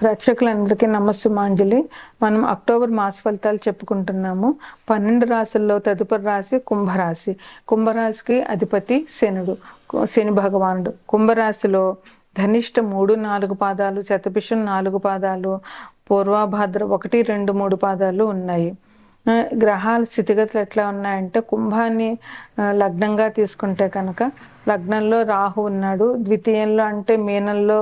ప్రేక్షకులందరికీ నమస్సుమాంజలి. మనం అక్టోబర్ మాస ఫలితాలు చెప్పుకుంటున్నాము. పన్నెండు రాశుల్లో తదుపరి రాశి కుంభరాశి. కుంభరాశికి అధిపతి శనుడు శని భగవానుడు. కుంభరాశిలో ధనిష్ట మూడు నాలుగు పాదాలు శతభిషం నాలుగు పాదాలు పూర్వాభాద్ర ఒకటి రెండు మూడు పాదాలు ఉన్నాయి. గ్రహాల స్థితిగతులు ఎట్లా ఉన్నాయంటే కుంభాన్ని లగ్నంగా తీసుకుంటే కనుక లగ్నంలో రాహు ఉన్నాడు ద్వితీయంలో అంటే మీనంలో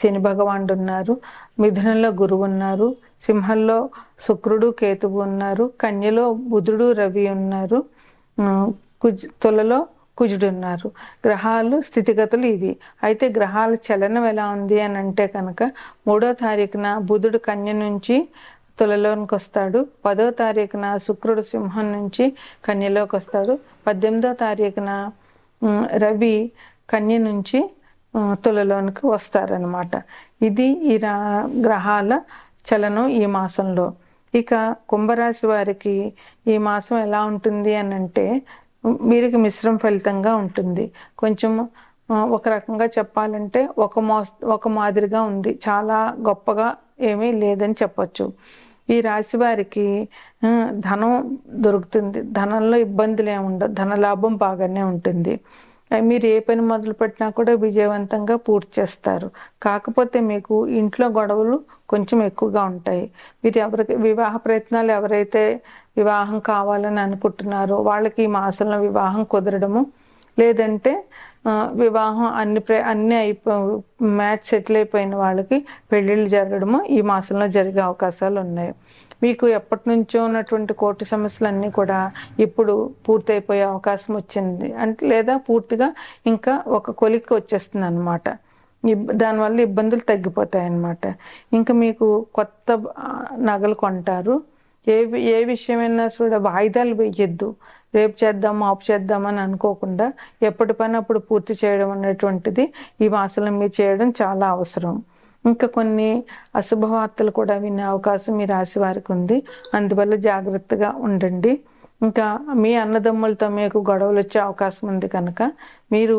శని భగవానుడు ఉన్నారు మిథునంలో గురువు ఉన్నారు సింహంలో శుక్రుడు కేతువు ఉన్నారు కన్యలో బుధుడు రవి ఉన్నారు కుజ్ తులలో కుజుడు ఉన్నారు. గ్రహాలు స్థితిగతులు ఇవి. అయితే గ్రహాల చలనం ఎలా ఉంది అని అంటే కనుక మూడో తారీఖున బుధుడు కన్య నుంచి తులలోనికి వస్తాడు పదో తారీఖున శుక్రుడు సింహం నుంచి కన్యలోకి వస్తాడు పద్దెనిమిదో తారీఖున రవి కన్య నుంచి తులలోనికి వస్తారనమాట ఇది ఈ రా గ్రహాల చలనం ఈ మాసంలో. ఇక కుంభరాశి వారికి ఈ మాసం ఎలా ఉంటుంది అని అంటే వీరికి మిశ్రమ ఫలితంగా ఉంటుంది. కొంచెం ఒక రకంగా చెప్పాలంటే ఒక మోస్ ఒక మాదిరిగా ఉంది. చాలా గొప్పగా ఏమీ లేదని చెప్పొచ్చు. ఈ రాశి వారికి ధనం దొరుకుతుంది. ధనంలో ఇబ్బందులు ఏముండవు ఉండవు ధన లాభం బాగానే ఉంటుంది. మీరు ఏ పని మొదలు పెట్టినా కూడా విజయవంతంగా పూర్తి చేస్తారు. కాకపోతే మీకు ఇంట్లో గొడవలు కొంచెం ఎక్కువగా ఉంటాయి. మీరు ఎవరికి వివాహ ప్రయత్నాలు ఎవరైతే వివాహం కావాలని అనుకుంటున్నారో వాళ్ళకి ఈ మాసంలో వివాహం కుదరడము లేదంటే వివాహం అన్ని ప్ర అన్ని అయిపో మ్యాచ్ సెటిల్ అయిపోయిన వాళ్ళకి పెళ్ళిళ్ళు జరగడము ఈ మాసంలో జరిగే అవకాశాలు ఉన్నాయి. మీకు ఎప్పటి నుంచో ఉన్నటువంటి కోర్టు సమస్యలన్నీ కూడా ఇప్పుడు పూర్తయిపోయే అవకాశం వచ్చింది. అంటే లేదా పూర్తిగా ఇంకా ఒక కొలిక్కి వచ్చేస్తుంది అనమాట దానివల్ల ఇబ్బందులు తగ్గిపోతాయి అన్నమాట ఇంకా మీకు కొత్త నగలు కొంటారు. ఏ ఏ విషయమైనా కూడా వాయిదాలు వేయొద్దు. రేపు చేద్దాం ఆపు చేద్దామని అనుకోకుండా ఎప్పటి పని అప్పుడు పూర్తి చేయడం అనేటువంటిది ఈ మాసంలో మీరు చేయడం చాలా అవసరం. ఇంకా కొన్ని అశుభవార్తలు కూడా వినే అవకాశం మీ రాశి వారికి ఉంది. అందువల్ల జాగ్రత్తగా ఉండండి. ఇంకా మీ అన్నదమ్ములతో మీకు గొడవలు వచ్చే అవకాశం ఉంది కనుక మీరు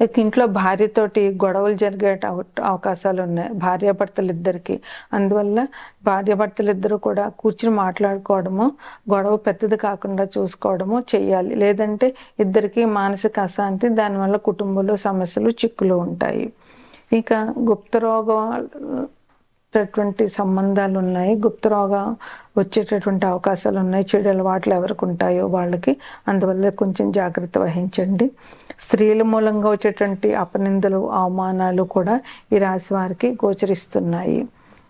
ఇంట్లో భార్యతోటి గొడవలు జరిగే అవకాశాలు ఉన్నాయి భార్యాభర్తలు ఇద్దరికి అందువల్ల భార్యాభర్తలు ఇద్దరు కూడా కూర్చుని మాట్లాడుకోవడము గొడవ పెద్దది కాకుండా చూసుకోవడము చేయాలి లేదంటే ఇద్దరికి మానసిక అశాంతి దానివల్ల కుటుంబంలో సమస్యలు చిక్కులు ఉంటాయి. ఇక గుప్త రోగాలు వచ్చేటటువంటి సంబంధాలు ఉన్నాయి గుప్త రోగం వచ్చేటటువంటి అవకాశాలు ఉన్నాయి చెడు అలవాట్లు ఎవరికి ఉంటాయో వాళ్ళకి. అందువల్ల కొంచెం జాగ్రత్త వహించండి. స్త్రీల మూలంగా వచ్చేటువంటి అపనిందలు అవమానాలు కూడా ఈ రాశి వారికి గోచరిస్తున్నాయి.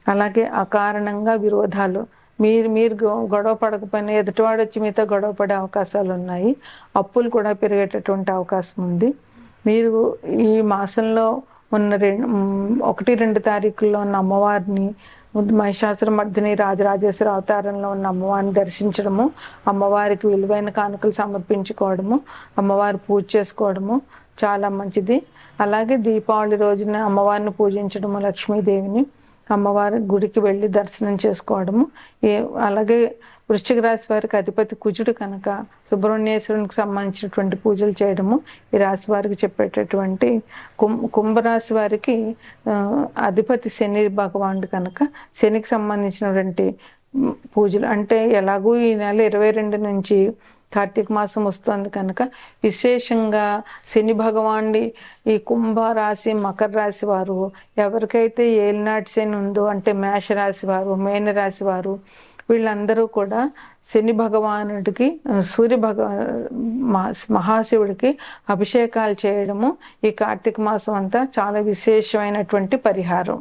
అలాగే అకారణంగా విరోధాలు. మీరు మీరు గొ- గొడవ పడకపోయినా ఎదుటివాడు వచ్చి మీతో గొడవ పడే అవకాశాలు ఉన్నాయి. అప్పులు కూడా పెరిగేటటువంటి అవకాశం ఉంది. మీరు ఈ మాసంలో ఉన్న రెండు ఒకటి రెండు తారీఖుల్లో ఉన్న అమ్మవారిని మహిషాసుర మర్దిని రాజరాజేశ్వర అవతారంలో ఉన్న అమ్మవారిని దర్శించడము అమ్మవారికి విలువైన కానుకలు సమర్పించుకోవడము అమ్మవారి పూజ చేసుకోవడము చాలా మంచిది. అలాగే దీపావళి రోజున అమ్మవారిని పూజించడము లక్ష్మీదేవిని అమ్మవారి గుడికి వెళ్ళి దర్శనం చేసుకోవడము. ఏ అలాగే వృశ్చిక రాశి వారికి అధిపతి కుజుడు కనుక సుబ్రహ్మణ్యేశ్వరునికి సంబంధించినటువంటి పూజలు చేయడము ఈ రాశి వారికి చెప్పేటటువంటి కుం కుంభరాశి వారికి అధిపతి శని భగవానుడు కనుక శనికి సంబంధించినటువంటి పూజలు. అంటే ఎలాగూ ఈ నెల ఇరవై రెండు నుంచి కార్తీక మాసం వస్తుంది కనుక విశేషంగా శని భగవానుడి ఈ కుంభ రాశి మకర రాశి వారు ఎవరికైతే ఏలినాటి శని ఉందో అంటే మేష రాశి వారు మేన రాశి వారు వీళ్ళందరూ కూడా శని భగవానుడికి సూర్య భగ మహాశివుడికి అభిషేకాలు చేయడము ఈ కార్తీక మాసం అంతా చాలా విశేషమైనటువంటి పరిహారం.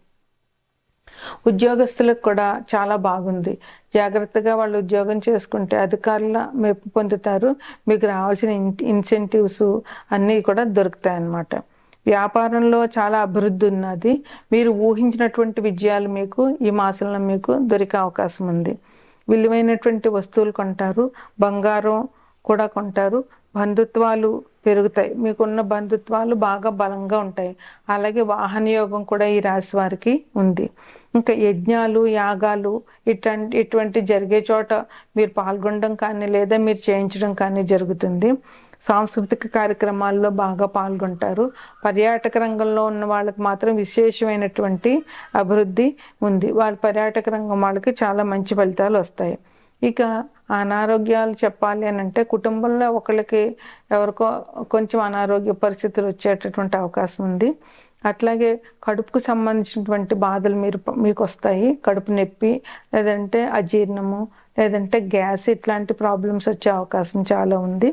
ఉద్యోగస్తులకు కూడా చాలా బాగుంది. జాగ్రత్తగా వాళ్ళు ఉద్యోగం చేసుకుంటే అధికారుల మెప్పు పొందుతారు. మీకు రావాల్సిన ఇన్సెంటివ్స్ అన్నీ కూడా దొరుకుతాయి అన్నమాట వ్యాపారంలో చాలా అభివృద్ధి ఉన్నది. మీరు ఊహించినటువంటి విజయాలు మీకు ఈ మాసంలో మీకు దొరికే అవకాశం ఉంది. విలువైనటువంటి వస్తువులు కొంటారు. బంగారం కూడా కొంటారు. బంధుత్వాలు పెరుగుతాయి. మీకున్న బంధుత్వాలు బాగా బలంగా ఉంటాయి. అలాగే వాహన యోగం కూడా ఈ రాశి వారికి ఉంది. ఇంకా యజ్ఞాలు యాగాలు ఇటువంటి ఇటువంటి జరిగే చోట మీరు పాల్గొనడం కానీ లేదా మీరు చేయించడం కానీ జరుగుతుంది. సాంస్కృతిక కార్యక్రమాల్లో బాగా పాల్గొంటారు. పర్యాటక రంగంలో ఉన్న వాళ్ళకి మాత్రం విశేషమైనటువంటి అభివృద్ధి ఉంది. వాళ్ళ పర్యాటక రంగం వాళ్ళకి చాలా మంచి ఫలితాలు వస్తాయి. ఇక అనారోగ్యాలు చెప్పాలి అని అంటే కుటుంబంలో ఒకళ్ళకి ఎవరికో కొంచెం అనారోగ్య పరిస్థితులు వచ్చేటటువంటి అవకాశం ఉంది. అట్లాగే కడుపుకు సంబంధించినటువంటి బాధలు మీరు మీకు వస్తాయి కడుపు నొప్పి లేదంటే అజీర్ణము లేదంటే గ్యాస్ ఇట్లాంటి ప్రాబ్లమ్స్ వచ్చే అవకాశం చాలా ఉంది.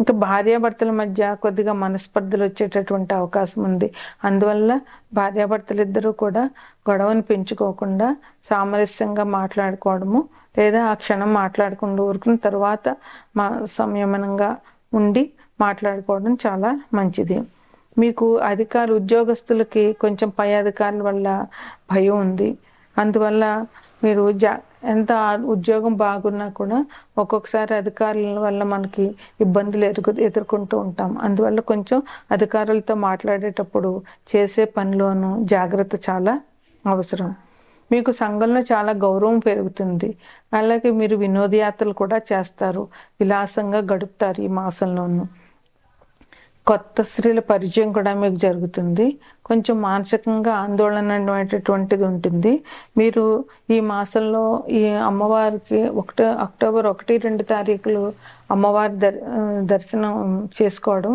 ఇంకా భార్యాభర్తల మధ్య కొద్దిగా మనస్పర్ధలు వచ్చేటటువంటి అవకాశం ఉంది. అందువల్ల భార్యాభర్తలు ఇద్దరూ కూడా గొడవను పెంచుకోకుండా సామరస్యంగా మాట్లాడుకోవడము లేదా ఆ క్షణం మాట్లాడకుండా ఊరుకున్న తర్వాత మా సంయమనంగా ఉండి మాట్లాడుకోవడం చాలా మంచిది. మీకు అధికారులు ఉద్యోగస్తులకి కొంచెం పై అధికారుల వల్ల భయం ఉంది. అందువల్ల మీరు జా ఎంత ఉద్యోగం బాగున్నా కూడా ఒక్కొక్కసారి అధికారుల వల్ల మనకి ఇబ్బందులు ఎదుర్కొ ఎదుర్కొంటూ ఉంటాం. అందువల్ల కొంచెం అధికారులతో మాట్లాడేటప్పుడు చేసే పనిలోనూ జాగ్రత్త చాలా అవసరం. మీకు సంఘంలో చాలా గౌరవం పెరుగుతుంది. అలాగే మీరు వినోదయాత్రలు కూడా చేస్తారు. విలాసంగా గడుపుతారు ఈ మాసంలోనూ. కొత్త స్త్రీల పరిచయం కూడా మీకు జరుగుతుంది. కొంచెం మానసికంగా ఆందోళన అనేటటువంటిది ఉంటుంది. మీరు ఈ మాసంలో ఈ అమ్మవారికి ఒకటి అక్టోబర్ ఒకటి రెండు తారీఖులు అమ్మవారి దర్ దర్శనం చేసుకోవడం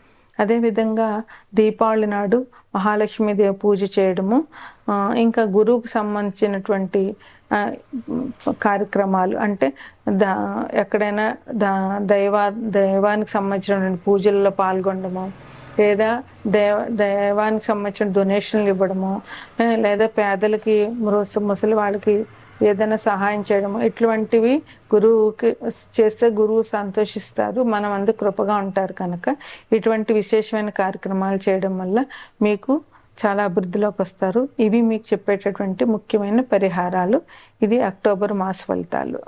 అదేవిధంగా దీపావళి నాడు మహాలక్ష్మీదేవి పూజ చేయడము ఇంకా గురువుకు సంబంధించినటువంటి కార్యక్రమాలు అంటే దా ఎక్కడైనా దా దైవా దైవానికి సంబంధించినటువంటి పూజల్లో పాల్గొనడము లేదా దైవ దైవానికి సంబంధించిన డొనేషన్లు ఇవ్వడము లేదా పేదలకి ముసలి వాళ్ళకి ఏదైనా సహాయం చేయడము. ఇటువంటివి గురువుకి చేస్తే గురువు సంతోషిస్తారు. మనం అందరు కృపగా ఉంటారు కనుక. ఇటువంటి విశేషమైన కార్యక్రమాలు చేయడం వల్ల మీకు చాలా అభివృద్ధిలోకి వస్తారు. ఇవి మీకు చెప్పేటటువంటి ముఖ్యమైన పరిహారాలు. ఇది అక్టోబర్ మాస ఫలితాలు.